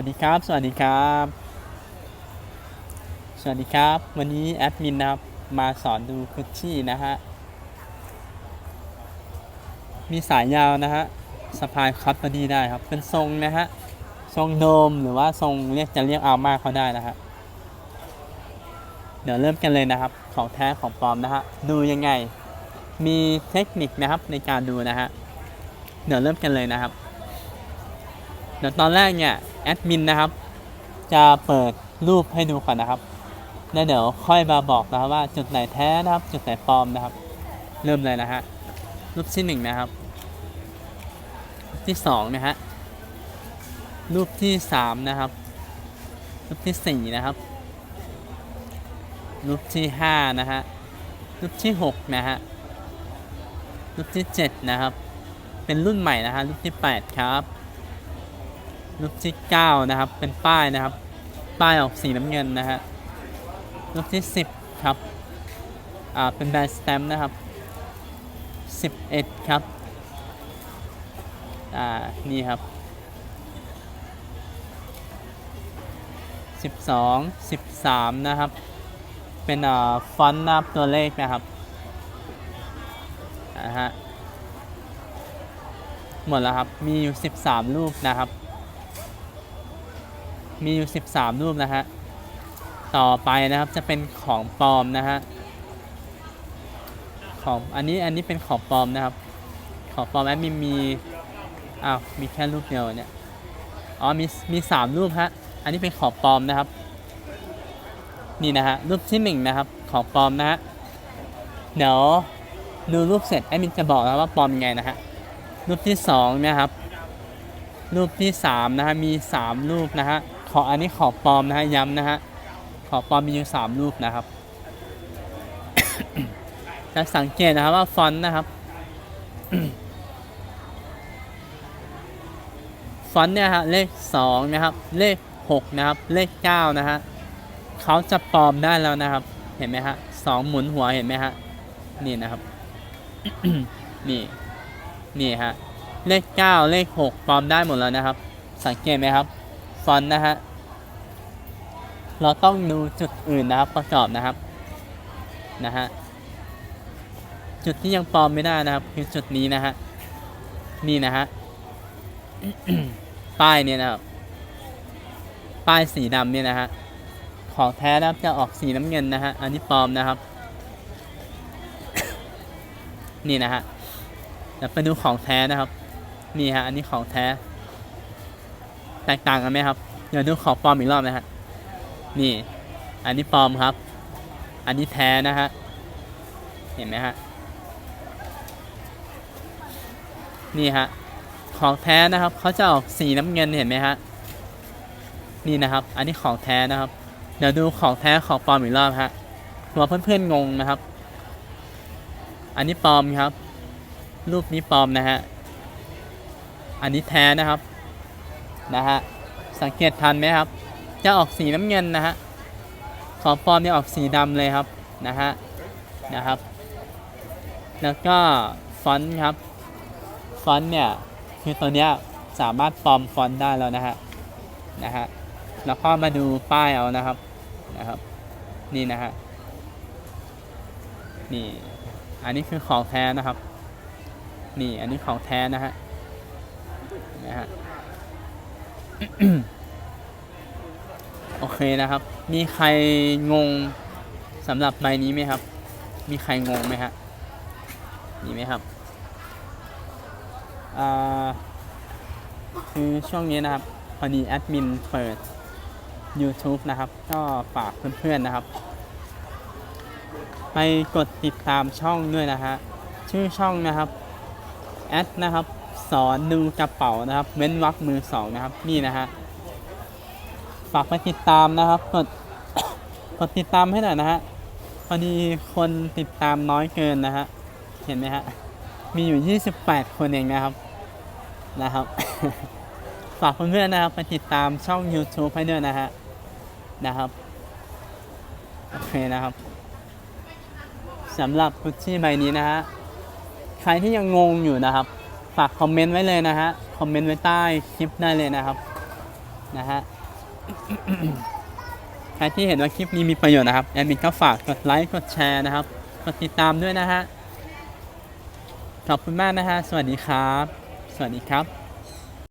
วัสดีครับ สวัสดีครับ สวัสดีครับ วันนี้แอดมินนะครับมาสอนดูคุชชี่นะฮะ มีสายยาวนะฮะสะพายคัตบอดี้ได้ครับ เป็นทรงนะฮะ ทรงโดมหรือว่าทรงเรียกจะเรียกอามากเขาได้นะฮะ เดี๋ยวเริ่มกันเลยนะครับ ของแท้ของปลอมนะฮะ ดูยังไง มีเทคนิคนะครับในการดูนะฮะ เดี๋ยวเริ่มกันเลยนะครับ เดี๋ยวตอนแรกเนี่ยแอดมินนะครับ จะเปิดรูปให้ดูก่อนนะครับแล้วเดี๋ยวค่อยมาบอกนะครับว่าจุดไหนแท้นะครับ จุดไหนปลอมนะครับ เริ่มเลยนะฮะรูปที่หนึ่งนะครับรูปที่สองนะฮะรูปที่สามนะครับรูปที่สี่นะครับรูปที่ห้านะฮะรูปที่หกนะฮะรูปที่เจ็ดนะครับ เป็นรุ่นใหม่นะฮะรูปที่แปดครับ รูปที่เก้านะครับ เป็นป้ายนะครับ ป้ายออกสีน้ำเงินนะฮะรูปที่สิบครับอ่าเป็นแบรนด์สแตมป์นะครับสิบเอ็ดครับอ่านี่ครับสิบสองสิบสามนะครับ เป็นอ่าฟอนต์นับตัวเลขนะครับนะฮะหมดแล้วครับ มีอยู่ 13 รูปนะครับ มีอยู่ 13 รูปนะฮะ ต่อไปนะครับจะเป็นของปลอมนะฮะ ของอันนี้อันนี้เป็นของปลอมนะครับ ของปลอมแอดมินมีอ้าวมีแค่รูปเดียวเนี่ย อ๋อมีมีสามรูปฮะ อันนี้เป็นของปลอมนะครับ นี่นะฮะรูปที่หนึ่งนะครับของปลอมนะฮะ เดี๋ยวดูรูปเสร็จแอดมินจะบอกนะว่าปลอมยังไงนะฮะ รูปที่สองนะครับรูปที่สามนะฮะมีสามรูปนะฮะ ขออันนี้ขอปลอมนะฮะย้ำนะฮะขอปลอมมีอยู่สามรูปนะครับจะสังเกตนะครับว่าฟอนต์นะครับฟอนต์เนี่ยฮะเลขสองนะครับ เลขหกนะครับ เลขเก้านะฮะเขาจะปลอมได้แล้วนะครับ เห็นไหมฮะสองหมุนหัวเห็นไหมฮะนี่นะครับนี่นี่ฮะเลข9เลข6ปลอมได้หมดแล้วนะครับ สังเกตไหมครับ ฟอนต์นะฮะ เราต้องดูจุดอื่นนะครับประกอบนะครับ นะฮะ จุดที่ยังปลอมไม่ได้นะครับ คือจุดนี้นะฮะ นี่นะฮะ ป้ายเนี่ยนะครับ ป้ายสีดำเนี่ยนะฮะ ของแท้นะครับจะออกสีน้ำเงินนะฮะ อันนี้ปลอมนะครับ นี่นะฮะเดี๋ยวไปดูของแท้นะครับ นี่ฮะ อันนี้ของแท้ แตกต่างกันไหมครับ เดี๋ยวดูของปลอมอีกรอบนะฮะนี่ อันนี้ปลอมครับ อันนี้แท้นะฮะเห็นไหมฮะนี่ฮะของแท้นะครับเขาจะออกสีน้ำเงินเห็นไหมฮะนี่นะครับ อันนี้ของแท้นะครับ เดี๋ยวดูของแท้ของปลอมอีกรอบฮะกลัวเพื่อนๆงงนะครับ อันนี้ปลอมครับ รูปนี้ปลอมนะฮะอันนี้แท้นะครับ นะฮะสังเกตทันไหมครับ จะออกสีน้ำเงินนะฮะของปลอมเนี่ยออกสีดำเลยครับนะฮะนะครับ แล้วก็ฟอนต์ครับฟอนต์เนี่ยคือตัวเนี้ยสามารถปลอมฟอนต์ได้แล้วนะฮะนะฮะแล้วก็มาดูป้ายเอานะครับนะครับนี่นะฮะนี่อันนี้คือของแท้นะครับ นี่อันนี้ของแท้นะฮะนะฮะ โอเคนะครับ มีใครงงสำหรับใบนี้ไหมครับ มีใครงงไหมฮะมีไหมครับอ่าคือช่วงนี้นะครับ พอดีแอดมินเปิด YouTube นะครับ ก็ฝากเพื่อนๆนะครับ ไปกดติดตามช่องด้วยนะฮะ ชื่อช่องนะครับแอดนะครับ สอนดูกระเป๋านะครับ เว้นวรรคมือสองนะครับ นี่นะฮะ ฝากไปติดตามนะครับ กด กดติดตามให้หน่อยนะฮะ พอดีคนติดตามน้อยเกินนะฮะ เห็นไหมฮะ มีอยู่ 28 คนเองนะครับ นะครับ ฝากเพื่อนๆนะครับไปติดตามช่อง YouTube ให้ด้วยนะฮะ นะครับ โอเคนะครับสำหรับกุชชี่ใบนี้นะฮะ ใครที่ยังงงอยู่นะครับ ฝากคอมเมนต์ไว้เลยนะฮะ คอมเมนต์ไว้ใต้คลิปได้เลยนะครับ นะฮะ ใครที่เห็นว่าคลิปนี้มีประโยชน์นะครับ แอดมินก็ฝากกดไลค์ กดแชร์นะครับ กดติดตามด้วยนะฮะ ขอบคุณมากนะฮะ สวัสดีครับ สวัสดีครับ